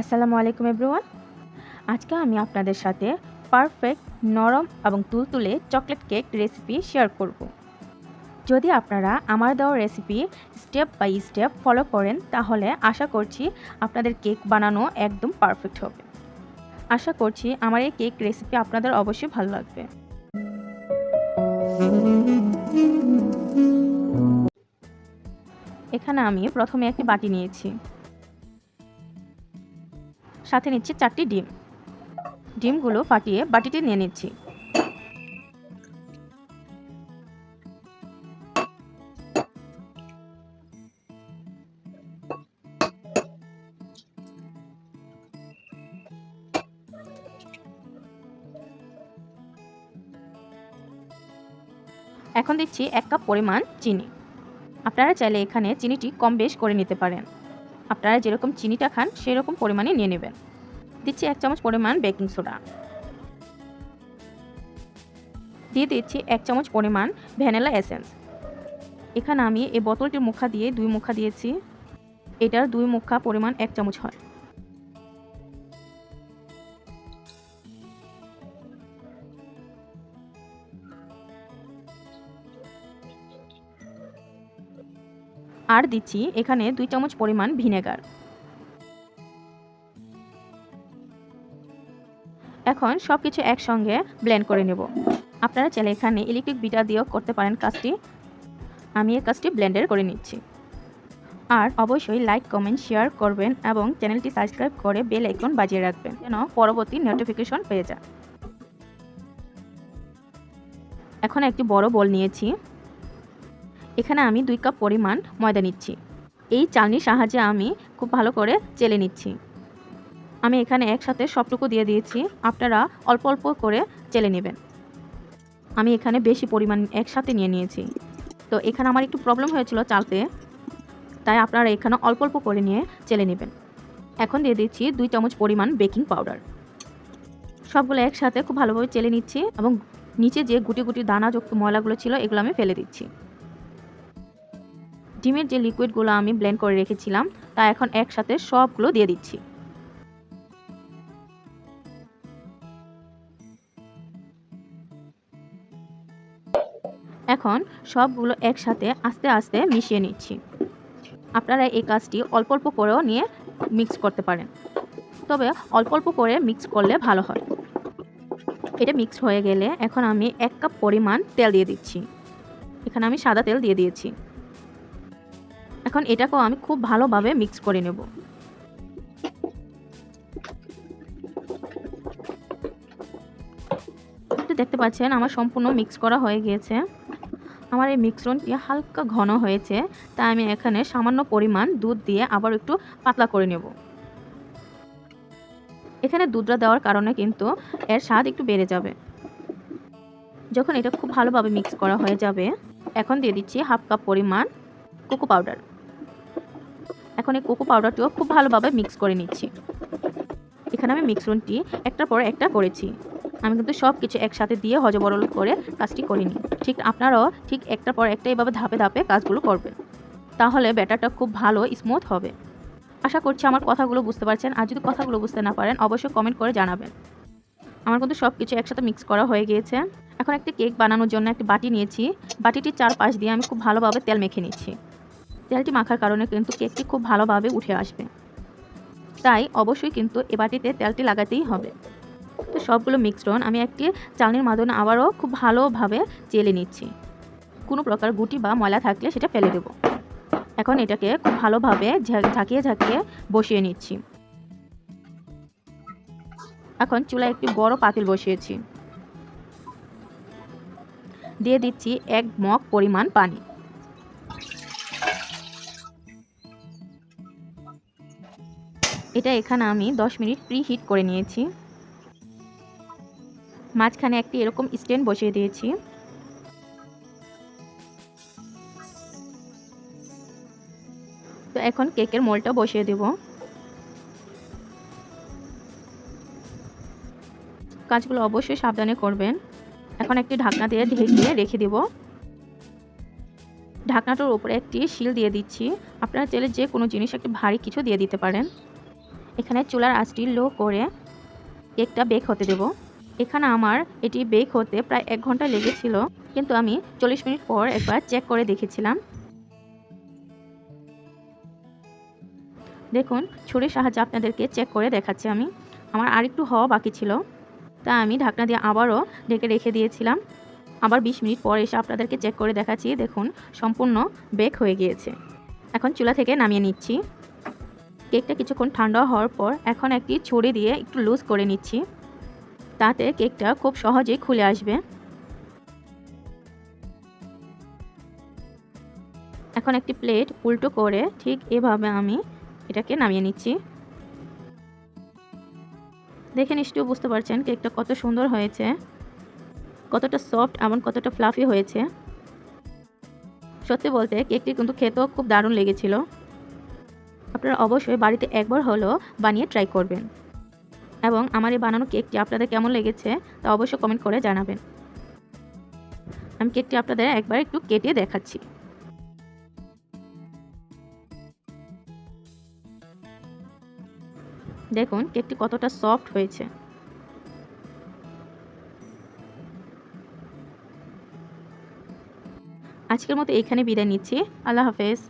আসসালামু আলাইকুম এভরিওয়ান। আজকে আমি আপনাদের সাথে পারফেক্ট, নরম এবং তুলতুলে চকলেট কেক রেসিপি শেয়ার করব। যদি আপনারা আমার দেওয়া recipe step by step follow করেন, তাহলে আশা করছি আপনাদের কেক বানানো একদম পারফেক্ট হবে। আশা করছি আমার এই কেক রেসিপি আপনাদের অবশ্যই ভালো লাগবে। এখানে আমি প্রথমে একটি বাটি নিয়েছি। সাথে নিচ্ছি চারটি ডিম। ডিমগুলো ফাটিয়ে বাটিতে নিয়ে নিচ্ছি। এখন দিচ্ছি এক কাপ পরিমাণ চিনি। আপনারা চাইলে এখানে চিনিটি কম বেশ করে নিতে পারেন। আপনারা যেরকম চিনিটা খান, সেরকম পরিমাণে নিয়ে নেবেন। দিচ্ছি এক চামচ পরিমাণ বেকিং সোডা। দিয়ে দিচ্ছি এক চামচ পরিমাণ ভ্যানিলা এসেন্স। এখানে আমি এই বোতলটির মুখা দিয়ে দুই মুখা দিয়েছি। এটার দুই মুখা পরিমাণ এক চামচ হয়। আর দিচ্ছি এখানে দুই চামচ পরিমাণ ভিনেগার। এখন সব কিছু একসঙ্গে ব্লেন্ড করে নেব। আপনারা চাইলে এখানে ইলেকট্রিক বিটার দিয়েও করতে পারেন কাজটি। আমি এই কাজটি ব্লেন্ডার করে নিচ্ছি। আর অবশ্যই লাইক, কমেন্ট, শেয়ার করবেন এবং চ্যানেলটি সাবস্ক্রাইব করে বেল আইকন বাজিয়ে রাখবেন যেন পরবর্তী নোটিফিকেশন পেয়ে যায় এখন একটি বড় বল নিয়েছি। এখানে আমি দুই কাপ পরিমাণ ময়দা নিচ্ছি। এই চালনির সাহায্যে আমি খুব ভালো করে চেলে নিচ্ছি। আমি এখানে একসাথে সবটুকু দিয়ে দিয়েছি। আপনারা অল্প অল্প করে চেলে নেবেন। আমি এখানে বেশি পরিমাণ একসাথে নিয়ে নিয়েছি। তো এখানে আমার একটু প্রবলেম হয়েছিল চালতে। তাই আপনারা এখানে অল্প অল্প করে নিয়ে চেলে নেবেন। এখন দিয়ে দিচ্ছি দুই চামচ পরিমাণ বেকিং পাউডার। সবগুলো একসাথে খুব ভালোভাবে চেলে নিচ্ছি এবং নিচে যে গুটি গুটি দানাযুক্ত ময়লাগুলো ছিল, এগুলো আমি ফেলে দিচ্ছি। ডিমের যে লিকুইডগুলো আমি ব্লেন্ড করে রেখেছিলাম, তা এখন একসাথে সবগুলো দিয়ে দিচ্ছি। এখন সবগুলো একসাথে আস্তে আস্তে মিশিয়ে নিচ্ছি। আপনারা এই কাজটি অল্প অল্প করেও নিয়ে মিক্স করতে পারেন। তবে অল্প অল্প করে মিক্স করলে ভালো হয়। এটা মিক্স হয়ে গেলে এখন আমি এক কাপ পরিমাণ তেল দিয়ে দিচ্ছি। এখানে আমি সাদা তেল দিয়ে দিয়েছি। এখন এটাকেও আমি খুব ভালোভাবে মিক্স করে নেব। দেখতে পাচ্ছেন, আমার সম্পূর্ণ মিক্স করা হয়ে গিয়েছে। আমার এই মিক্সরনটি হালকা ঘন হয়েছে, তাই আমি এখানে সামান্য পরিমাণ দুধ দিয়ে আবার একটু পাতলা করে নেব। এখানে দুধটা দেওয়ার কারণে কিন্তু এর স্বাদ একটু বেড়ে যাবে। যখন এটা খুব ভালোভাবে মিক্স করা হয়ে যাবে, এখন দিয়ে দিচ্ছি হাফ কাপ পরিমাণ কোকো পাউডার এখন এই কোকো পাউডারটিও খুব ভালোভাবে মিক্স করে নিচ্ছি। এখানে আমি মিক্সরনটি একটার পর একটা করেছি। আমি কিন্তু সব কিছু একসাথে দিয়ে হজবরল করে কাজটি করিনি। ঠিক আপনারাও ঠিক একটার পর একটা এভাবে ধাপে ধাপে কাজগুলো করবেন। তাহলে ব্যাটারটা খুব ভালো স্মুথ হবে। আশা করছি আমার কথাগুলো বুঝতে পারছেন। আর যদি কথাগুলো বুঝতে না পারেন, অবশ্যই কমেন্ট করে জানাবেন। আমার কিন্তু সব কিছু একসাথে মিক্স করা হয়ে গিয়েছে। এখন একটি কেক বানানোর জন্য একটি বাটি নিয়েছি। বাটিটির চারপাশ দিয়ে আমি খুব ভালোভাবে তেল মেখে নিচ্ছি। তেলটি মাখার কারণে কিন্তু কেকটি খুব ভালোভাবে উঠে আসবে। তাই অবশ্যই কিন্তু এ বাটিতে তেলটি লাগাতেই হবে। তো সবগুলো মিক্সড আমি একটি চালনির মাধ্যমে আবারও খুব ভালোভাবে চেলে নিচ্ছি। কোনো প্রকার গুটি বা ময়লা থাকলে সেটা ফেলে দেব। এখন এটাকে খুব ভালোভাবে ঝাঁকিয়ে ঝাঁকিয়ে বসিয়ে নিচ্ছি। এখন চুলায় একটি বড় পাতিল বসিয়েছি। দিয়ে দিচ্ছি এক মগ পরিমাণ পানি। এটা এখানে আমি 10 মিনিট প্রি হিট করে নিয়েছি। মাঝখানে একটি এরকম স্ট্যান্ড বসিয়ে দিয়েছি। তো এখন কেকের মোলটা বসিয়ে দেব। কাজগুলো অবশ্যই সাবধানে করবেন। এখন একটি ঢাকনা দিয়ে ঢেকে রেখে দেব। ঢাকনাটার উপরে একটি শিল দিয়ে দিচ্ছি। আপনারা চাইলে যে কোনো জিনিস একটি ভারী কিছু দিয়ে দিতে পারেন। এখানে চুলার আঁচটি লো করে কেকটা বেক হতে দেব। এখানে আমার এটি বেক হতে প্রায় এক ঘণ্টা লেগেছিল, কিন্তু আমি চল্লিশ মিনিট পর একবার চেক করে দেখেছিলাম। দেখুন, ছুরির সাহায্যে আপনাদেরকে চেক করে দেখাচ্ছি আমি। আমার আরেকটু হওয়া বাকি ছিল তা আমি ঢাকনা দিয়ে আবারও ঢেকে রেখে দিয়েছিলাম। আবার বিশ মিনিট পর এসে আপনাদেরকে চেক করে দেখাচ্ছি। দেখুন, সম্পূর্ণ বেক হয়ে গিয়েছে। এখন চুলা থেকে নামিয়ে নিচ্ছি। কেকটা কিছুক্ষণ ঠান্ডা হওয়ার পর এখন একটি ছুরি দিয়ে একটু লুজ করে নিচ্ছি। তাতে কেকটা খুব সহজেই খুলে আসবে। এখন একটি প্লেট উল্টো করে ঠিক এভাবে আমি এটাকে নামিয়ে নিচ্ছি। দেখে নিশ্চয়ই বুঝতে পারছেন কেকটা কত সুন্দর হয়েছে। কতটা সফট এমন কতটা ফ্লাফি হয়েছে। সত্যি বলতে কেকটি কিন্তু খেতেও খুব দারুণ লেগেছিল। আপনারা অবশ্যই বাড়িতে একবার হলেও বানিয়ে ট্রাই করবেন। এবং আমার এই বানানো কেকটি আপনাদের কেমন লেগেছে তা অবশ্যই কমেন্ট করে জানাবেন। আমি কেকটি আপনাদের একবার একটু কেটে দেখাচ্ছি। দেখুন কেকটি কতটা সফট হয়েছে। আজকের মতো এখানে বিদায় নিচ্ছি। আল্লাহ হাফেজ।